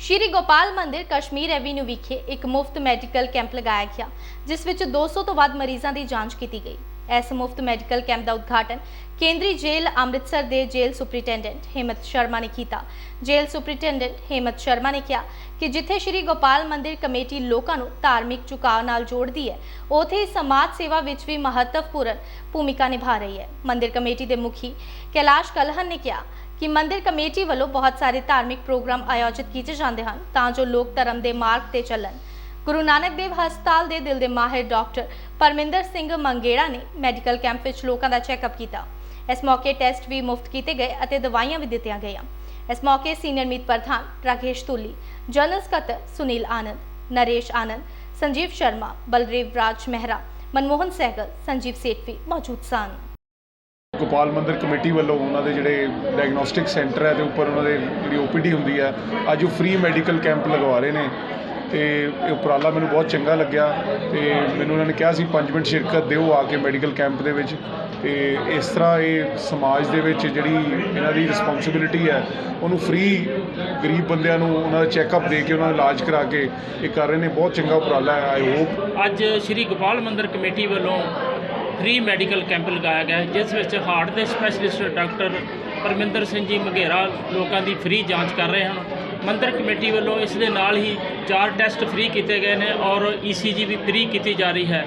ਸ਼੍ਰੀ ਗੋਪਾਲ ਮੰਦਿਰ ਕਸ਼ਮੀਰ ਐਵੀਨਿਊ ਵਿਖੇ ਇੱਕ ਮੁਫਤ ਮੈਡੀਕਲ ਕੈਂਪ ਲਗਾਇਆ ਗਿਆ, ਜਿਸ ਵਿੱਚ 200 ਤੋਂ ਵੱਧ ਮਰੀਜ਼ਾਂ ਦੀ ਜਾਂਚ ਕੀਤੀ ਗਈ। ਇਸ ਮੁਫਤ ਮੈਡੀਕਲ ਕੈਂਪ ਦਾ ਉਦਘਾਟਨ ਕੇਂਦਰੀ ਜੇਲ੍ਹ ਅੰਮ੍ਰਿਤਸਰ ਦੇ ਜੇਲ੍ਹ ਸੁਪਰੀਟੈਂਡੈਂਟ ਹਿੰਮਤ ਸ਼ਰਮਾ ਨੇ ਕੀਤਾ। ਜੇਲ੍ਹ ਸੁਪਰੀਟੈਂਡੈਂਟ ਹਿੰਮਤ ਸ਼ਰਮਾ ਨੇ ਕਿਹਾ ਕਿ ਜਿੱਥੇ ਸ਼੍ਰੀ ਗੋਪਾਲ ਮੰਦਿਰ ਕਮੇਟੀ ਲੋਕਾਂ ਨੂੰ ਧਾਰਮਿਕ ਝੁਕਾਅ ਨਾਲ ਜੋੜਦੀ ਹੈ, ਉਥੇ ਸਮਾਜ ਸੇਵਾ ਵਿੱਚ ਵੀ ਮਹੱਤਵਪੂਰਨ ਭੂਮਿਕਾ ਨਿਭਾ ਰਹੀ ਹੈ। ਮੰਦਿਰ ਕਮੇਟੀ ਦੇ ਮੁਖੀ ਕੈਲਾਸ਼ ਕਲਹਨ ਨੇ ਕਿਹਾ ਕਿ ਮੰਦਿਰ ਕਮੇਟੀ ਵੱਲੋਂ ਬਹੁਤ ਸਾਰੇ ਧਾਰਮਿਕ ਪ੍ਰੋਗਰਾਮ ਆਯੋਜਿਤ ਕੀਤੇ ਜਾਂਦੇ ਹਨ ਤਾਂ ਜੋ ਲੋਕ ਧਰਮ ਦੇ ਮਾਰਗ ਤੇ ਚੱਲਣ। ਗੁਰੂ ਨਾਨਕ ਦੇਵ ਹਸਪਤਾਲ ਦੇ ਦਿਲ ਦੇ ਮਾਹਿਰ ਡਾਕਟਰ ਪਰਮਿੰਦਰ ਸਿੰਘ ਮੰਗੇੜਾ ਨੇ ਮੈਡੀਕਲ ਕੈਂਪ ਵਿੱਚ ਲੋਕਾਂ ਦਾ ਚੈੱਕਅਪ ਕੀਤਾ। ਇਸ ਮੌਕੇ ਟੈਸਟ ਵੀ ਮੁਫਤ ਕੀਤੇ ਗਏ ਅਤੇ ਦਵਾਈਆਂ ਵੀ ਦਿੱਤੀਆਂ ਗਈਆਂ। ਇਸ ਮੌਕੇ ਸੀਨੀਅਰ ਮੀਤ ਪ੍ਰਧਾਨ ਰਾਕੇਸ਼ ਤੁਲੀ ਜਨਰਲ ਸਕੱਤਰ ਸੁਨੀਲ ਆਨੰਦ, ਨਰੇਸ਼ ਆਨੰਦ, ਸੰਜੀਵ ਸ਼ਰਮਾ, ਬਲਦੇਵ ਰਾਜ ਮਹਿਰਾ, ਮਨਮੋਹਨ ਸਹਿਗਲ, ਸੰਜੀਵ ਸੇਠਵੀ ਮੌਜੂਦ ਸਨ। ਗੋਪਾਲ ਮੰਦਿਰ ਕਮੇਟੀ ਵੱਲੋਂ ਉਹਨਾਂ ਦੇ ਜਿਹੜੇ ਡਾਇਗਨੋਸਟਿਕ ਸੈਂਟਰ ਹੈ ਦੇ ਉੱਪਰ ਉਹਨਾਂ ਦੇ ਜਿਹੜੀ ਓਪੀਡੀ ਹੁੰਦੀ ਹੈ, ਅੱਜ ਉਹ ਫ੍ਰੀ ਮੈਡੀਕਲ ਕੈਂਪ ਲਗਵਾ ਰਹੇ ਨੇ ਤੇ ਇਹ ਉਪਰਾਲਾ ਮੈਨੂੰ ਬਹੁਤ ਚੰਗਾ ਲੱਗਿਆ ਤੇ ਮੈਨੂੰ ਉਹਨਾਂ ਨੇ ਕਿਹਾ ਸੀ 5 ਮਿੰਟ ਸ਼ਿਰਕਤ ਦਿਓ ਆ ਕੇ ਮੈਡੀਕਲ ਕੈਂਪ ਦੇ ਵਿੱਚ ਤੇ ਇਸ ਤਰ੍ਹਾਂ ਇਹ ਸਮਾਜ ਦੇ ਵਿੱਚ ਜਿਹੜੀ ਇਹਨਾਂ ਦੀ ਰਿਸਪੌਂਸਿਬਿਲਿਟੀ ਹੈ, ਉਹਨੂੰ ਫ੍ਰੀ ਗਰੀਬ ਬੰਦਿਆਂ ਨੂੰ ਉਹਨਾਂ ਦਾ ਚੈੱਕਅਪ ਦੇ ਕੇ ਉਹਨਾਂ ਦਾ ਇਲਾਜ ਕਰਾ ਕੇ ਇਹ ਕਰ ਰਹੇ ਨੇ, ਬਹੁਤ ਚੰਗਾ ਉਪਰਾਲਾ ਹੈ ਆਈ ਹੋਪ ਅੱਜ ਸ਼੍ਰੀ ਗੋਪਾਲ ਮੰਦਿਰ ਕਮੇਟੀ ਵੱਲੋਂ ਫ੍ਰੀ ਮੈਡੀਕਲ ਕੈਂਪ ਲਗਾਇਆ ਗਿਆ ਜਿਸ ਵਿੱਚ ਹਾਰਟ ਦੇ ਸਪੈਸ਼ਲਿਸਟ ਡਾਕਟਰ ਪਰਮਿੰਦਰ ਸਿੰਘ ਜੀ ਮਘੇਰਾ ਲੋਕਾਂ ਦੀ ਫ੍ਰੀ ਜਾਂਚ ਕਰ ਰਹੇ ਹਨ। ਮੰਦਰ ਕਮੇਟੀ ਵੱਲੋਂ ਇਸ ਦੇ ਨਾਲ ਹੀ ਚਾਰ ਟੈਸਟ ਫ੍ਰੀ ਕੀਤੇ ਗਏ ਨੇ ਔਰ ਈਸੀਜੀ ਵੀ ਫ੍ਰੀ ਕੀਤੀ ਜਾ ਰਹੀ ਹੈ।